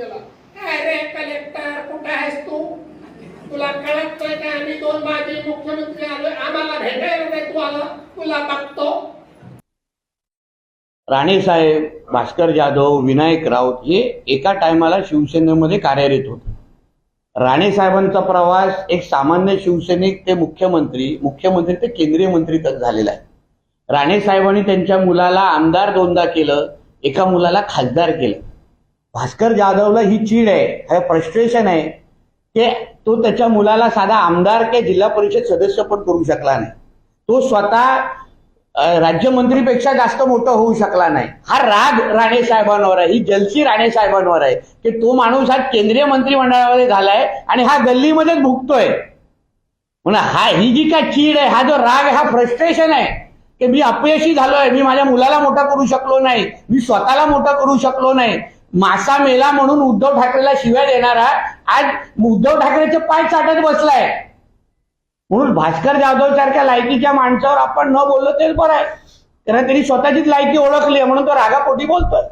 केला काय रे कलेक्टर कुठे आहेस तू? तुला कळत नाही का? आम्ही दोन माजी मुख्यमंत्री आलोय. आम्हाला भेटायला नाही तू आला. तुला बघतो. राणेसाहेब भास्कर जाधव विनायक राऊत हे एका टायमाला शिवसेनेमध्ये कार्यरत होते. राणेसाहेबांचा प्रवास एक सामान्य शिवसैनिक ते मुख्यमंत्री मुख्यमंत्री ते केंद्रीय मंत्री तक झालेला आहे. राणेसाहेबांनी त्यांच्या मुलाला आमदार दोनदा केलं एका मुलाला खासदार केलं. भास्कर जाधवला ही चीड आहे हे फ्रस्ट्रेशन आहे की तो त्याच्या मुलाला साधा आमदार किंवा जिल्हा परिषद सदस्य पण करू शकला नाही. तो स्वतः राज्यमंत्रीपेक्षा जास्त मोठं होऊ शकला नाही. हा राग राणे साहेबांवर आहे ही जलसी राणे साहेबांवर आहे की तो माणूस हा केंद्रीय मंत्रिमंडळामध्ये झालाय आणि हा गल्लीमध्येच भुगतोय. म्हणून हा ही जी काय चीड आहे हा जो राग हा फ्रस्ट्रेशन आहे की मी अपयशी झालोय मी माझ्या मुलाला मोठा करू शकलो नाही मी स्वतःला मोठा करू शकलो नाही. मासा मेला म्हणून उद्धव ठाकरेला शिव्या देणारा आज उद्धव ठाकरेचे पाय चाटत बसलाय. म्हणून भास्कर जाधव सारख्या लायकीच्या माणसावर आपण न बोललो तेच बरं आहे. कारण त्यांनी स्वतःचीच लायकी ओळखली आहे म्हणून तो रागापोटी बोलतोय.